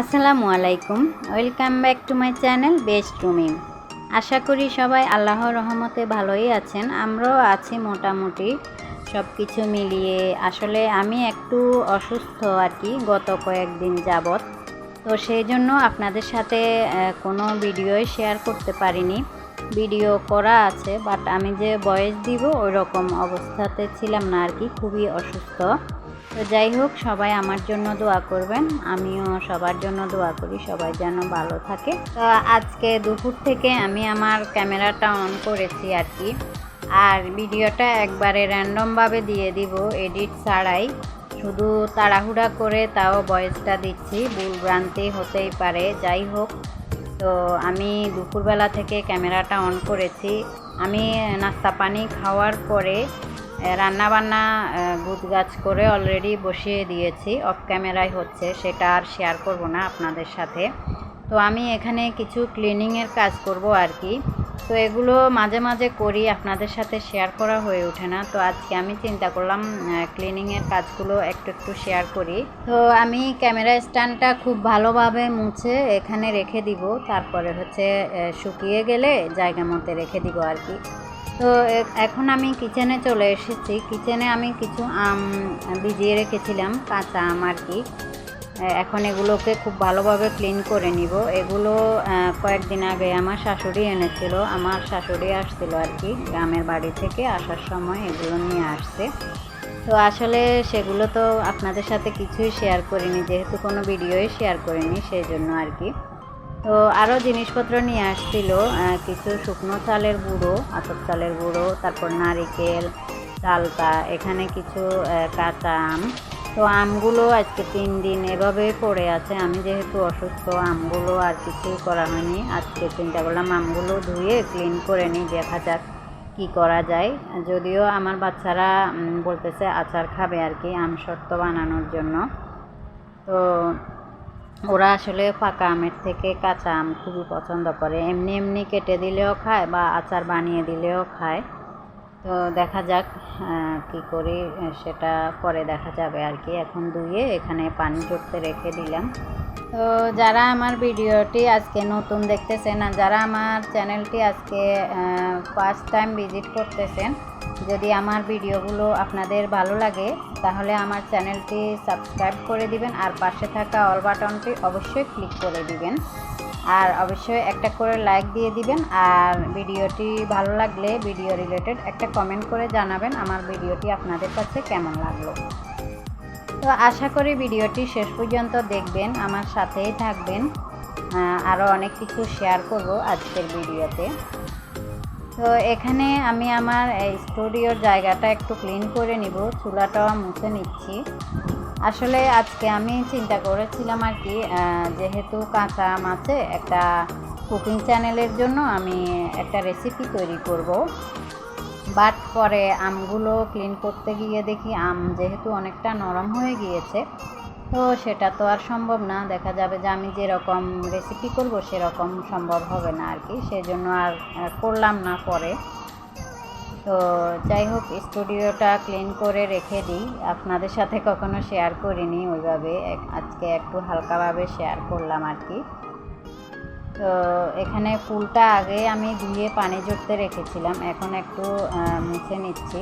আসসালামু আলাইকুম। Welcome back to my channel best রুমিম আশা করি সবাই আল্লাহর রহমতে ভালোই আছেন। আমরাও আছি মোটামুটি সব কিছু মিলিয়ে। আসলে আমি একটু অসুস্থ আর কি গত কয়েকদিন যাবৎ। তো সেই জন্য আপনাদের সাথে কোনো ভিডিওই শেয়ার করতে পারিনি। ভিডিও করা আছে বাট আমি যে বয়স দিব ওই রকম অবস্থাতে ছিলাম না আর কি, খুবই অসুস্থ। তো যাই হোক, সবাই আমার জন্য দোয়া করবেন। আমিও সবার জন্য দোয়া করি, সবাই যেন ভালো থাকে। তো আজকে দুপুর থেকে আমি আমার ক্যামেরাটা অন করেছি আর কি। আর ভিডিওটা একবারে র্যান্ডমভাবে দিয়ে দিব এডিট ছাড়াই। শুধু তাড়াহুড়া করে তাও ভয়েসটা দিচ্ছি, ভুল ভ্রান্তি হতেই পারে, যাই হোক। তো আমি দুপুরবেলা থেকে ক্যামেরাটা অন করেছি। আমি নাস্তা পানি খাওয়ার পরে রান্না বান্না গুছ গাছ করে অলরেডি বসিয়ে দিয়েছি। অফ ক্যামেরায় হচ্ছে, সেটা আর শেয়ার করব না আপনাদের সাথে। তো আমি এখানে কিছু ক্লিনিংয়ের কাজ করব আর কি। তো এগুলো মাঝে মাঝে করি, আপনাদের সাথে শেয়ার করা হয়ে ওঠে না। তো আজকে আমি চিন্তা করলাম ক্লিনিংয়ের কাজগুলো একটু একটু শেয়ার করি। তো আমি ক্যামেরা স্ট্যান্ডটা খুব ভালোভাবে মুছে এখানে রেখে দিব। তারপরে হচ্ছে শুকিয়ে গেলে জায়গা মতো রেখে দিব আর কি। তো এখন আমি কিচেনে চলে এসেছি। কিচেনে আমি কিছু আম ভিজিয়ে রেখেছিলাম, কাঁচা আম আর কি। এখন এগুলোকে খুব ভালোভাবে ক্লিন করে নিব। এগুলো কয়েকদিন আগে আমার শাশুড়ি এনেছিল। আমার শাশুড়ি আসছিল আর কি, গ্রামের বাড়ি থেকে আসার সময় এগুলো নিয়ে আসছে। তো আসলে সেগুলো তো আপনাদের সাথে কিছুই শেয়ার করিনি, যেহেতু কোনো ভিডিওই শেয়ার করিনি সেই জন্য আর কি। তো আরও জিনিসপত্র নিয়ে আসছিল কিছু শুকনো চালের গুঁড়ো, আতপ চালের গুঁড়ো, তারপর নারিকেল চালতা এখানে কিছু কাঁচা আম। তো আমগুলো আজকে তিন দিন এভাবে পড়ে আছে। আমি যেহেতু অসুস্থ, আমগুলো আর কিছুই করা হয়নি। আজকে চিন্তা করলাম আমগুলো ধুয়ে ক্লিন করে নিই, দেখা যাক কি করা যায়। যদিও আমার বাচ্চারা বলতেছে আচার খাবে আর কি, আম শর্ত বানানোর জন্য। তো ওরা আসলে পাকা আমের থেকে কাঁচা আম খুবই পছন্দ করে। এমনি এমনি কেটে দিলেও খায় বা আচার বানিয়ে দিলেও খায়। তো দেখা যাক কি করি, সেটা পরে দেখা যাবে আর কি। এখন ধুয়ে এখানে পানি ঝরতে রেখে দিলাম। তো যারা আমার ভিডিওটি আজকে নতুন দেখতেছেন আর যারা আমার চ্যানেলটি আজকে ফার্স্ট টাইম ভিজিট করতেছেন যদি আমার ভিডিওগুলো আপনাদের ভালো লাগে, তাহলে আমার চ্যানেলটি সাবস্ক্রাইব করে দিবেন আর পাশে থাকা অল বাটনটি অবশ্যই ক্লিক করে দিবেন। আর অবশ্যই একটা করে লাইক দিয়ে দিবেন আর ভিডিওটি ভালো লাগলে ভিডিও রিলেটেড একটা কমেন্ট করে জানাবেন আমার ভিডিওটি আপনাদের কাছে কেমন লাগল। তো আশা করি ভিডিওটি শেষ পর্যন্ত দেখবেন, আমার সাথেই থাকবেন। আরও অনেক কিছু শেয়ার করব আজকের ভিডিওতে। তো এখানে আমি আমার স্টুডিওর জায়গাটা একটু ক্লিন করে নিব, চুলাটাও মুছে নিচ্ছি। আসলে আজকে আমি চিন্তা করেছিলাম আর কি যেহেতু কাঁচা আম আছে, একটা কুকিং চ্যানেলের জন্য আমি একটা রেসিপি তৈরি করব। বাট পরে আমগুলো ক্লিন করতে গিয়ে দেখি আম যেহেতু অনেকটা নরম হয়ে গিয়েছে তো সেটা তো আর সম্ভব না। দেখা যাবে যে আমি যেরকম রেসিপি করব সেরকম সম্ভব হবে না আর কি সেজন্য আর করলাম না পরে। তো যাই হোক স্টুডিওটা ক্লিন করে রেখে দিই। আপনাদের সাথে কখনো শেয়ার করিনি ওইভাবে। আজকে একটু হালকাভাবে শেয়ার করলাম আর কি তো এখানে ফুলটা আগে আমি ধুয়ে পানি জড়তে রেখেছিলাম। এখন একটু মুছে নিচ্ছি।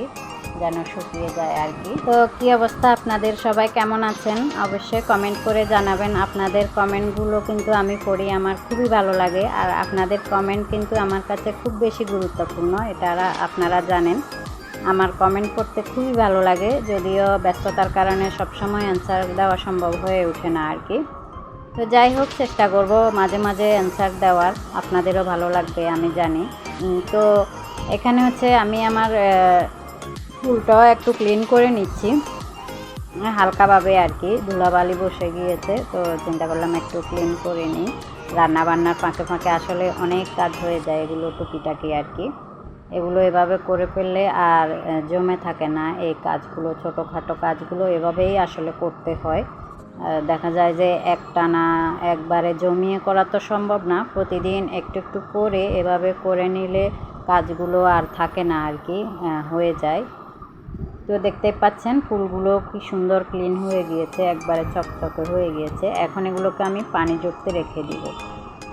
যেন শুকিয়ে যায় আর কি। তো কি অবস্থা আপনাদের? সবাই কেমন আছেন? অবশ্যই কমেন্ট করে জানাবেন। আপনাদের কমেন্টগুলো কিন্তু আমি পড়ি, আমার খুবই ভালো লাগে। আর আপনাদের কমেন্ট কিন্তু আমার কাছে খুব বেশি গুরুত্বপূর্ণ, এটা আপনারা জানেন। আমার কমেন্ট করতে খুবই ভালো লাগে, যদিও ব্যস্ততার কারণে সবসময় অ্যান্সার দেওয়া সম্ভব হয়ে ওঠে না আর কি। তো যাই হোক, চেষ্টা করব মাঝে মাঝে অ্যান্সার দেওয়ার। আপনাদেরও ভালো লাগবে, আমি জানি। তো এখানে হচ্ছে আমি আমার ফুলটাও একটু ক্লিন করে নিচ্ছি। হালকাভাবে আর কি, ধুলাবালি বসে গিয়েছে, তো চিন্তা করলাম একটু ক্লিন করে নিই। রান্না বান্নার ফাঁকে ফাঁকে আসলে অনেক কাজ হয়ে যায় এগুলো টুকিটাকি আর কি। এগুলো এভাবে করে ফেললে আর জমে থাকে না এই কাজগুলো, ছোটোখাটো কাজগুলো এভাবেই আসলে করতে হয়। দেখা যায় যে একটানা একবারে জমিয়ে করা তো সম্ভব না, প্রতিদিন একটু একটু করে এভাবে করে নিলে কাজগুলো আর থাকে না আর কি হয়ে যায়। তো দেখতে পাচ্ছেন ফুলগুলো কি সুন্দর ক্লিন হয়ে গিয়েছে, একবারে চকচকে হয়ে গিয়েছে। এখন এগুলোকে আমি পানি জড়তে রেখে দিব।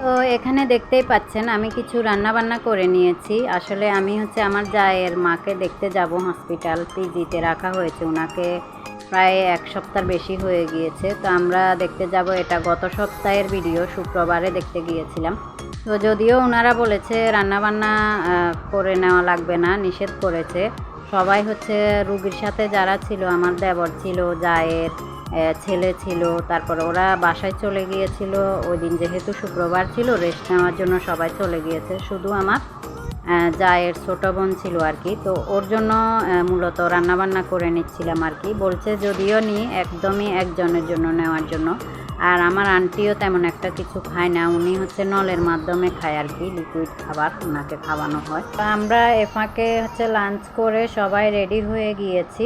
তো এখানে দেখতেই পাচ্ছেন আমি কিছু রান্না বান্না করে নিয়েছি। আসলে আমি হচ্ছে আমার জায়ের মাকে দেখতে যাব হসপিটাল পিজিতে রাখা হয়েছে। ওনাকে প্রায় এক সপ্তাহ বেশি হয়ে গিয়েছে। তো আমরা দেখতে যাব এটা গত সপ্তাহের ভিডিও শুক্রবারে দেখতে গিয়েছিলাম। তো যদিও ওনারা বলেছে রান্নাবান্না করে নেওয়া লাগবে না, নিষেধ করেছে। সবাই হচ্ছে রুগীর সাথে যারা ছিল, আমার দেবর ছিল, জায়ের ছেলে ছিল, তারপর ওরা বাসায় চলে গিয়েছিল। ওই দিন যেহেতু শুক্রবার ছিল রেস্ট নেওয়ার জন্য সবাই চলে গিয়েছে। শুধু আমার জায়ের ছোটো বোন ছিল আর কি। তো ওর জন্য মূলত রান্নাবান্না করে নিচ্ছিলাম আর কি। বলছে যদিও নি, একদমই একজনের জন্য নেওয়ার জন্য। আর আমার আন্টিও তেমন একটা কিছু খায় না, উনি হচ্ছে নলের মাধ্যমে খায় আর কি লিকুইড খাবার ওনাকে খাওয়ানো হয়। তো আমরা এ ফাঁকে হচ্ছে লাঞ্চ করে সবাই রেডি হয়ে গিয়েছি।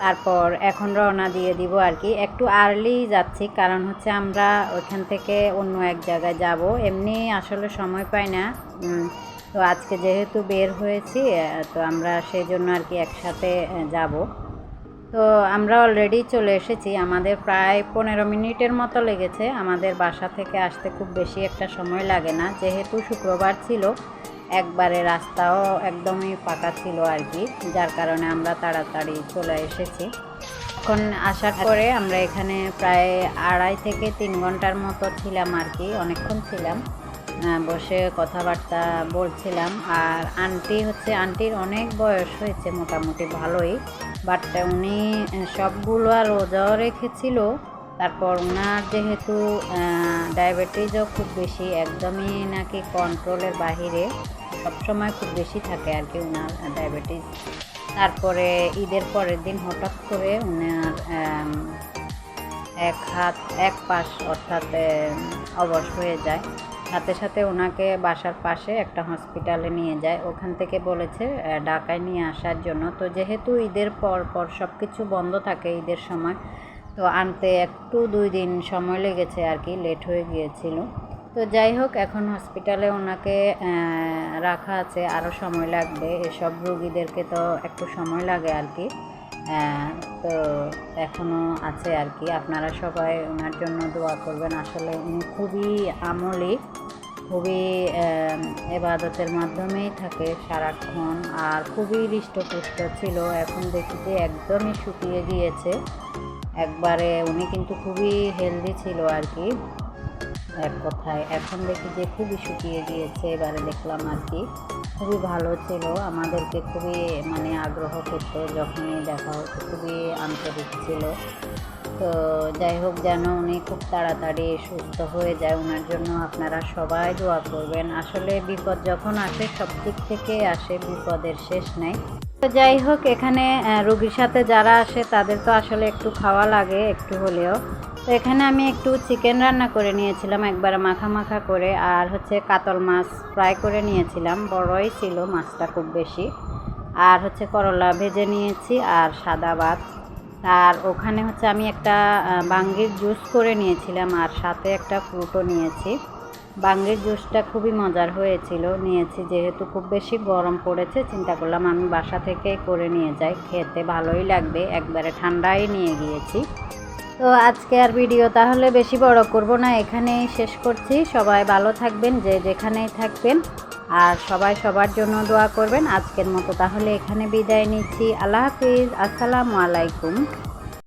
তারপর এখন রওনা দিয়ে দিব আর কি। একটু আর্লি যাচ্ছি, কারণ হচ্ছে আমরা ওইখান থেকে অন্য এক জায়গায় যাব। এমনি আসলে সময় পাই না। তো আজকে যেহেতু বের হয়েছি তো আমরা সেই জন্য আর কি একসাথে যাব। তো আমরা অলরেডি চলে এসেছি। আমাদের প্রায় পনেরো মিনিটের মতো লেগেছে। আমাদের বাসা থেকে আসতে খুব বেশি একটা সময় লাগে না। যেহেতু শুক্রবার ছিল, একবারে রাস্তাও একদমই ফাঁকা ছিল আর কি, যার কারণে আমরা তাড়াতাড়ি চলে এসেছি। এখন আসার পরে আমরা এখানে প্রায় আড়াই থেকে তিন ঘণ্টার মতো ছিলাম আর কি, অনেকক্ষণ ছিলাম। বসে কথাবার্তা বলছিলাম। আর আন্টি হচ্ছে, আন্টির অনেক বয়স হয়েছে, মোটামুটি ভালোই। বাট উনি সবগুলো আর রোজাও রেখেছিল। তারপর ওনার যেহেতু ডায়াবেটিসও খুব বেশি একদমই নাকি কন্ট্রোলের বাহিরে সবসময় খুব বেশি থাকে আর কি ওনার ডায়াবেটিস তারপরে ঈদের পরের দিন হঠাৎ করে ওনার এক হাত এক পাশ অর্থাৎ আম, অবশ হয়ে যায়। সাথে সাথে ওনাকে বাসার পাশে একটা হসপিটালে নিয়ে যায়। ওখান থেকে বলেছে ঢাকায় নিয়ে আসার জন্য। তো যেহেতু ঈদের পর পর সব কিছু বন্ধ থাকে ঈদের সময়, তো আনতে একটু দুই দিন সময় লেগেছে আর কি, লেট হয়ে গিয়েছিল। তো যাই হোক, এখন হসপিটালে ওনাকে রাখা আছে আরও সময় লাগবে। এসব রুগীদেরকে তো একটু সময় লাগে আর কি। তো এখনও আছে আর কি। আপনারা সবাই ওনার জন্য দোয়া করবেন। আসলে উনি খুবই আমলি, খুবই এবাদতের মাধ্যমেই থাকে সারাক্ষণ আর খুবই হৃষ্টপুষ্ট ছিল। এখন দেখি যে একদমই শুকিয়ে গিয়েছে। একবারে উনি কিন্তু খুবই হেলদি ছিল আর কি। এক কথায়। এখন দেখি যে খুবই শুকিয়ে গিয়েছে, এবারে দেখলাম আর কি। খুবই ভালো ছিল, আমাদেরকে খুবই মানে আগ্রহ করতো, যখনই দেখা হতো খুবই আন্তরিক ছিল। তো যাই হোক, যেন উনি খুব তাড়াতাড়ি সুস্থ হয়ে যায়। ওনার জন্য আপনারা সবাই দোয়া করবেন। আসলে বিপদ যখন আসে, সব দিক থেকে আসে, বিপদের শেষ নেই। তো যাই হোক, এখানে রুগীর সাথে যারা আসে, তাদের তো আসলে একটু খাওয়া লাগে, একটু হলেও। তো এখানে আমি একটু চিকেন রান্না করে নিয়েছিলাম, একবার মাখা মাখা করে, আর হচ্ছে কাতল মাছ ফ্রাই করে নিয়েছিলাম। বড়ই ছিল, মাছটা খুব বেশি। আর হচ্ছে করলা ভেজে নিয়েছি, আর সাদা ভাত। আর ওখানে হচ্ছে আমি একটা বাঙ্গির জুস করে নিয়েছিলাম আর সাথে একটা ফ্রুটও নিয়েছি। বাঙ্গির জুসটা খুবই মজার হয়েছিল, নিয়েছি যেহেতু খুব বেশি গরম পড়েছে, চিন্তা করলাম আমি বাসা থেকেই করে নিয়ে যাই, খেতে ভালোই লাগবে, একবারে ঠান্ডাই নিয়ে গিয়েছি। তো আজকে আর ভিডিও তাহলে বেশি বড় করব না, এখানেই শেষ করছি, সবাই ভালো থাকবেন, যে যেখানেই থাকবেন। আর সবাই সবার জন্য দোয়া করবেন। আজকের মতো তাহলে এখানে বিদায় নিচ্ছি। আল্লাহ হাফিজ। আসসালামু আলাইকুম।